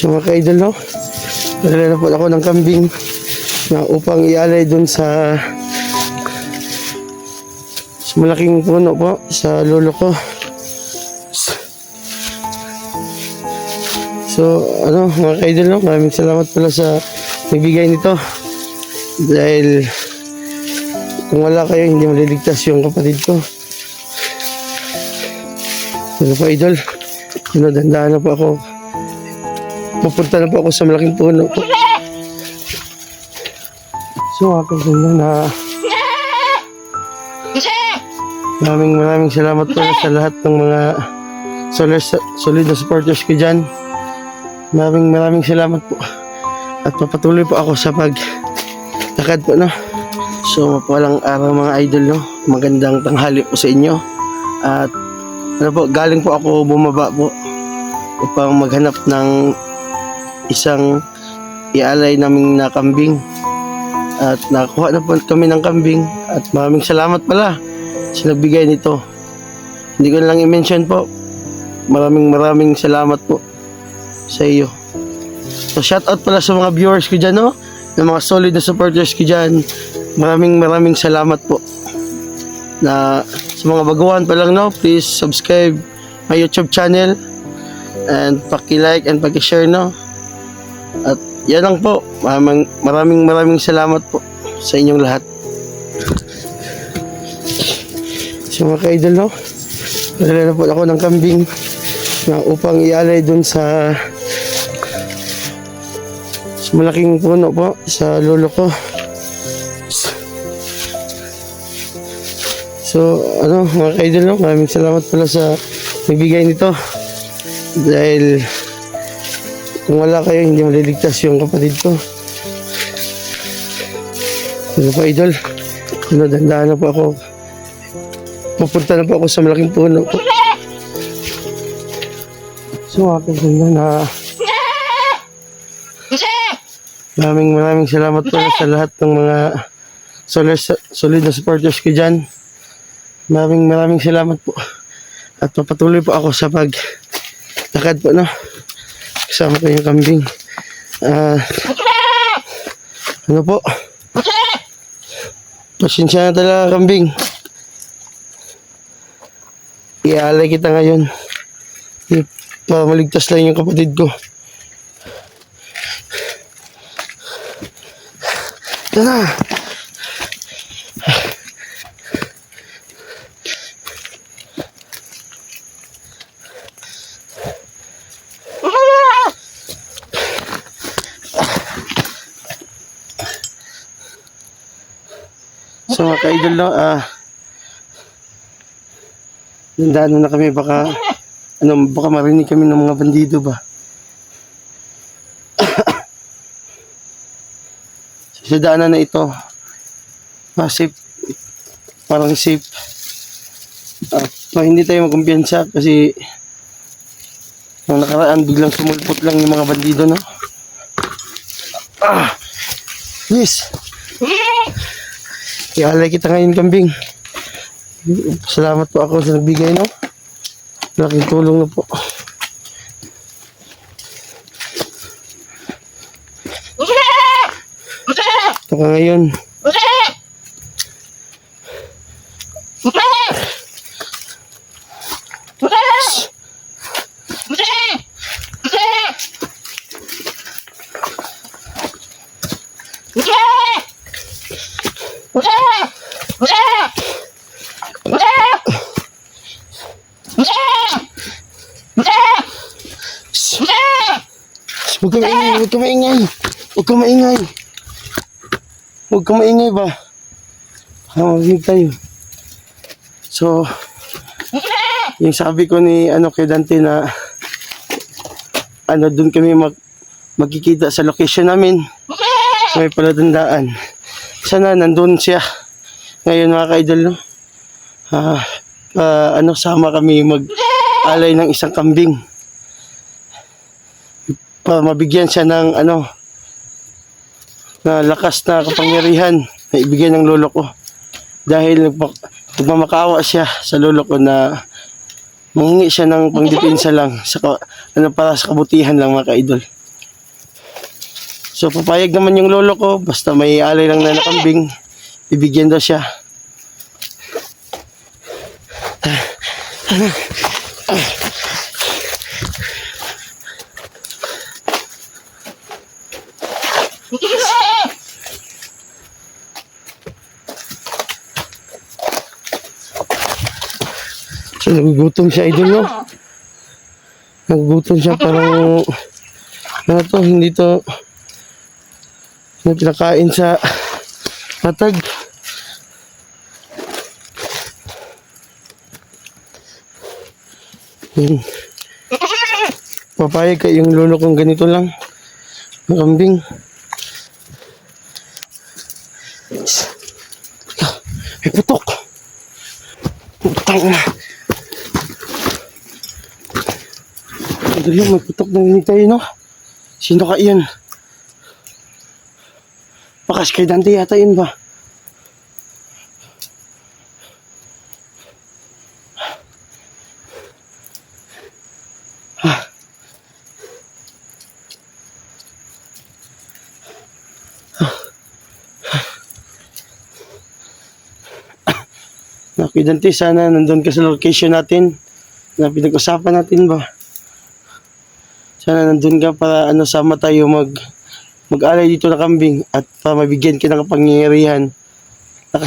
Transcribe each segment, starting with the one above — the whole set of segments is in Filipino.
So mga ka-idol, no? Nalala ako ng kambing na upang ialay dun sa sa malaking puno po sa lolo ko. So, ano, mga ka-idol, no? Maraming salamat pala sa nagbigay nito. Dahil kung wala kayo, hindi maliligtas yung kapatid ko. Ano po, idol? Ano, dandaan na po ako. Pupunta na po ako sa malaking puno po. So, ako ganda na maraming maraming salamat po sa lahat ng mga solid, solid na supporters ko dyan. Maraming maraming salamat po. At papatuloy po ako sa pag lakad po, no? So, walang araw mga idol, no? Magandang tanghali po sa inyo. At ano po, galing po ako bumaba po upang maghanap ng isang ialay naming na kambing. At nakakuha na po kami ng kambing at maraming salamat pala sa nagbigay nito. Hindi ko lang i-mention po. Maraming maraming salamat po sa iyo. So shout out pala sa mga viewers ko dyan, no? Ng mga solid na supporters ko dyan. Maraming maraming salamat po. Na sa mga baguhan pa lang, no? Please subscribe my YouTube channel and paki-like and paki-share, no? At yan lang po. Maraming maraming, maraming salamat po sa inyong lahat. So mga ka-idol, no? Nalala po ako ng kambing na upang ialay dun sa sa malaking puno po sa lolo ko. So, ano, mga ka-idol, no? maraming salamat pala sa nagbigay nito. Dahil kung wala kayo, hindi maliligtas yung kapatid ko. Ano po, idol? Ano, dandaan na po ako. Pupunta na po ako sa malaking puno po. So, ako ganda na maraming maraming salamat po sa lahat ng mga solid, solid na supporters ko dyan. Maraming maraming salamat po. At papatuloy po ako sa pag lakad po, no? Kasama ko yung kambing. Ah, ano po? Pasensya na talaga kambing. Iaalay kita ngayon. Para maligtas lang yung kapatid ko. Ito na. Ka-idol no, ah, nandaan na kami baka, ano, baka marinig kami ng mga bandido ba? sa daanan na ito, ah, parang safe. Ah, hindi tayo magkumpiyansa kasi nung nakaraan biglang sumulpot lang yung mga bandido, no? Ah! Yes! Ialay kita ngayon, kambing. Salamat po ako sa nagbigay, no? Malaking tulong na po. Ito ka ngayon. Huwag ka maingay, huwag ka maingay. Huwag ka maingay. Huwag ka maingay ba? Baka marinig tayo. So, yung sabi ko ni ano kay Dante na ano doon kami mag magkikita sa location namin sa may palatandaan. Sana nandun siya. Ngayon mga ka-idol, no? Ah, ah, ano, sama kami mag-alay ng isang kambing para mabigyan siya ng ano na lakas na kapangyarihan na ibigay ng lolo ko. Dahil nagmamakaawa siya sa lolo ko na mangingi siya ng pangdepensa lang sa ano para sa kabutihan lang mga kaidol. So papayag naman yung lolo ko, basta may alay lang na nakambing, bibigyan daw siya. So nagugutom siya idol no? Nagugutom siya parang ano to, hindi to na pinakain sa patag. Hmm. Papayag ka yung lolo kong ganito lang. Makambing. May Putang na. Ang yung may putok na nini tayo, no? Sino ka iyan? Bakas kay Dante yata yun ba? Naku, Dante, sana nandun ka sa location natin na pinag-usapan natin ba? Sana nandun ka para ano sama tayo mag mag-alay dito na kambing at para mabigyan ka ng kapangyarihan sa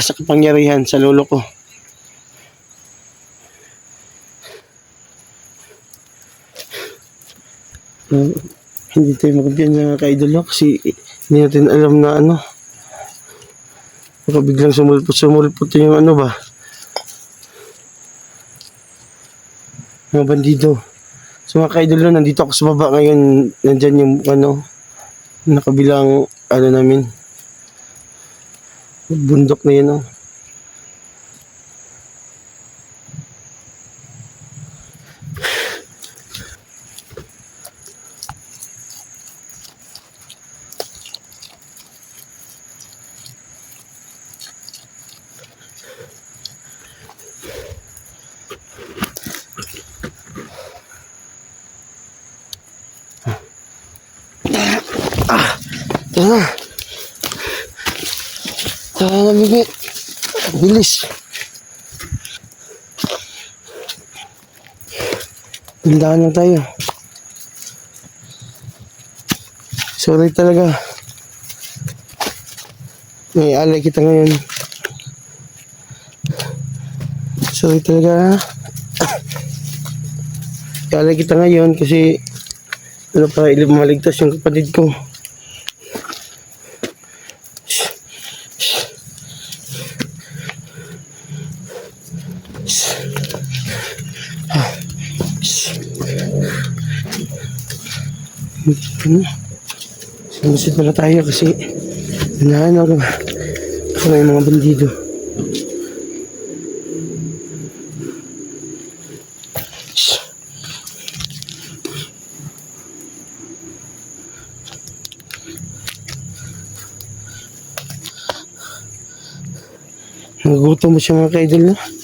sa lolo ko. Uh, hindi tayo magbiyan ng ka-idol kasi hindi natin alam na ano baka biglang sumulpot-sumulpot yung ano ba mga bandido. So mga ka-idol nandito ako sa baba ngayon. Nandyan yung ano, nakabilang ano namin. Bundok na yun oh. Tara na. Tara na, bibi. Bilis. Tindahan lang tayo. Sorry talaga. May alay kita ngayon. Sorry talaga. Alay kita ngayon kasi ano para ilim maligtas yung kapatid ko. Ano? Sumusit pala tayo kasi hinahanap ko ako na yung mga bandido. Nagutom mo siya mga kaidol na. Huwag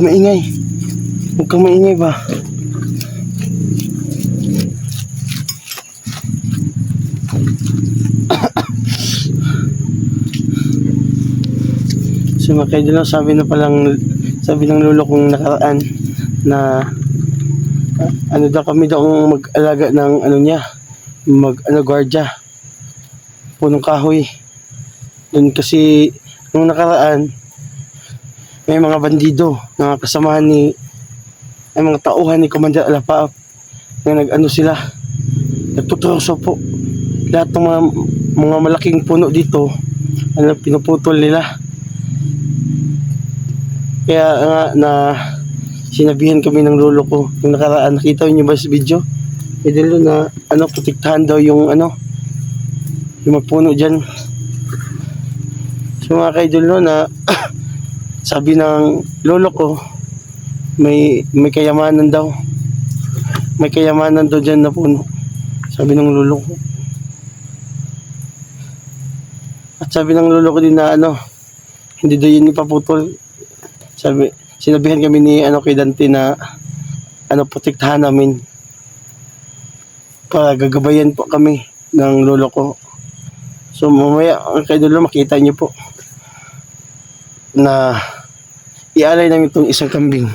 ka maingay. Huwag ka maingay ba? So mga kaidol, sabi na palang, sabi ng lolo kong nakaraan na ah, ano daw kami daw mag-alaga ng ano niya, mag ano gwardiya. Punong kahoy. Doon kasi nung nakaraan may mga bandido na kasamahan ni ay mga tauhan ni Commander Alapaap na nag-ano sila nagtutroso po lahat ng mga, mga malaking puno dito ano, pinuputol nila. Kaya nga na sinabihan kami ng lolo ko yung nakaraan. Nakita niyo ba sa video? Eh dilo na ano protektahan daw yung ano yung mga puno dyan. So mga kaidol no na sabi ng lolo ko may may kayamanan daw may kayamanan daw dyan na puno. Sabi ng lolo ko. At sabi ng lolo ko din na ano, hindi daw yun ipaputol. Sabi, sinabihan kami ni ano kay Dante na ano, protektahan namin. Para gagabayan po kami ng lolo ko. So mamaya, ang kay lolo makita niyo po na ialay namin itong isang kambing.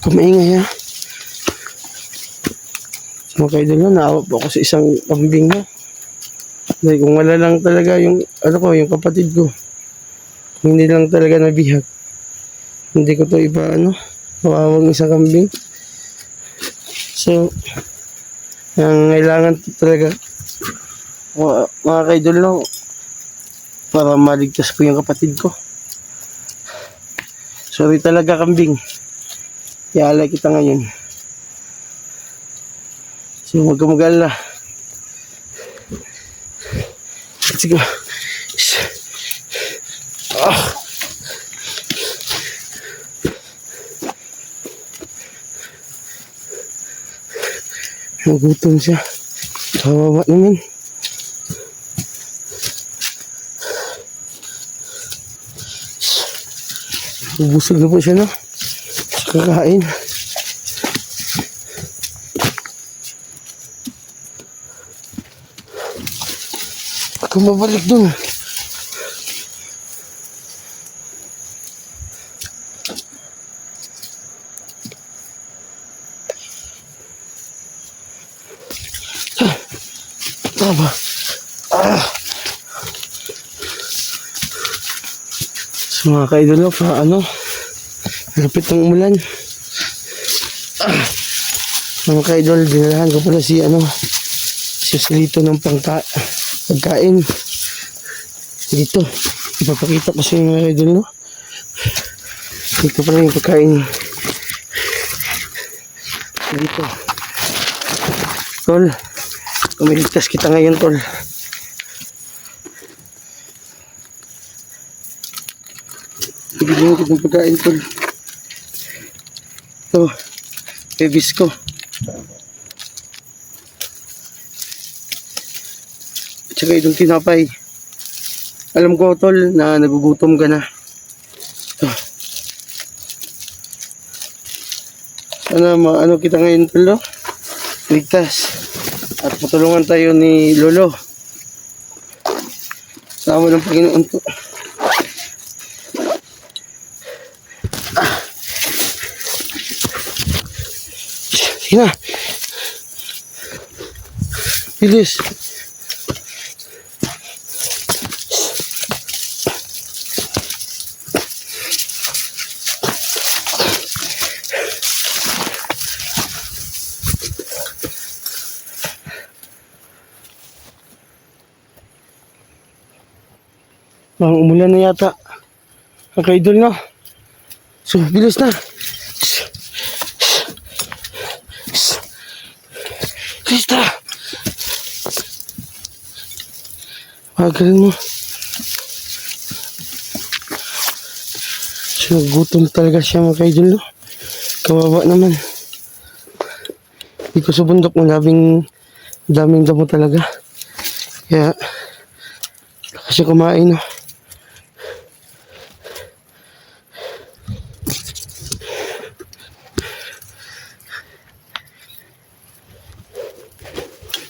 Kumaingay ha. Mga na, naawa po ako sa isang kambing na. Dahil kung wala lang talaga yung, ano ko, yung kapatid ko. Hindi lang talaga nabihag. Hindi ko to iba, ano, mawawag isang kambing. So, ang kailangan talaga, mga, mga kaidol no, para maligtas ko yung kapatid ko. Sorry talaga kambing. Ialay kita ngayon. So, huwag ka mag-alala. Sige. Ah. Nagutom siya. Kawawa naman. Busog na po siya, no? Sa kakain. Huwag kang mabalik dun. Mga kaidolo pa ano, lapit ng umulan. Ah. Mga kaidol, dinalahan ko pala si ano, si Salito ng pangka, pagkain. Dito, ipapakita ko sa inyo mga kaidol? Dito pala yung pagkain. Dito. Tol, umiligtas kita ngayon, tol. Ko ng pagkain, tol. Ito, babies ko. At saka itong tinapay. Alam ko, tol, na nagugutom ka na. Ito. Sana maano kita ngayon, tol, no? Ligtas. At matulungan tayo ni Lolo. Sama ng Panginoon po. Sige. Bilis. Ang umulan na yata. Ang kaidol na. So, bilis na. Pagaling mo. So, gutom talaga siya mga kaidol. No? Kawawa naman. Hindi ko sa bundok malabing daming damo talaga. Kaya, kasi kumain. No?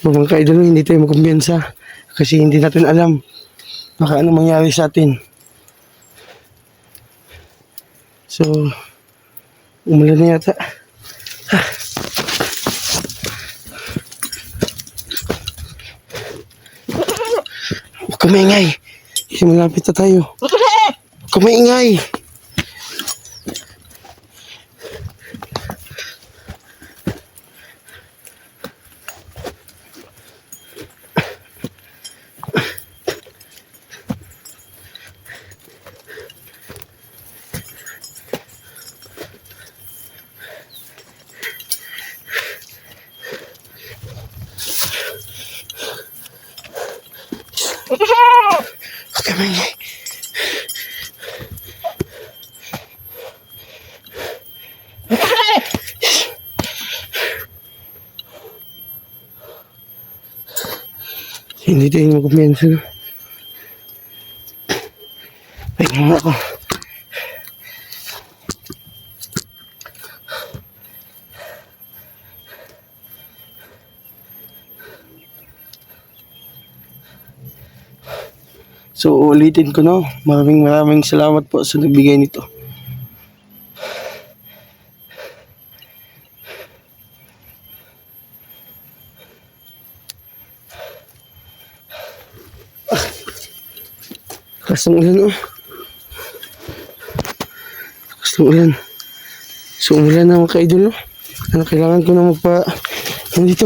mga kaidol hindi tayo magkumpiyansa kasi hindi natin alam baka ano mangyari sa atin. So umulan na yata. Ah. huwag ka maingay. Malapit na tayo. Huwag ka Ay. Hindi tayo magkumpiyansa na. Ay, nga ako. So, ulitin ko no. Maraming maraming salamat po sa nagbigay nito. Lakas ng ulan oh. Lakas ng ulan. So, umulan na mga ka-idol no. Ano, kailangan ko na magpa... Nandito.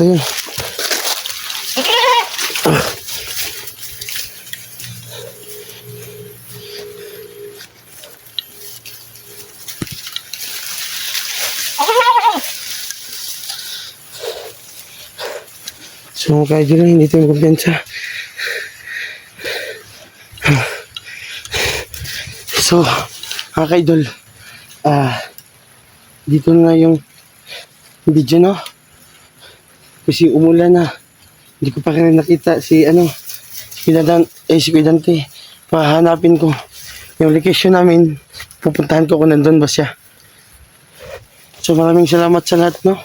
Ito yun. So, mga kaidol, hindi tayo kumpiyansa. So, mga kaidol, ah, dito na yung video, no? Kasi umulan na. Hindi ko pa rin nakita si, ano, si Kuya eh, si Kuya. Pahanapin ko yung location namin. Pupuntahan ko kung nandun ba siya. So, maraming salamat sa lahat, no?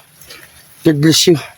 God bless you.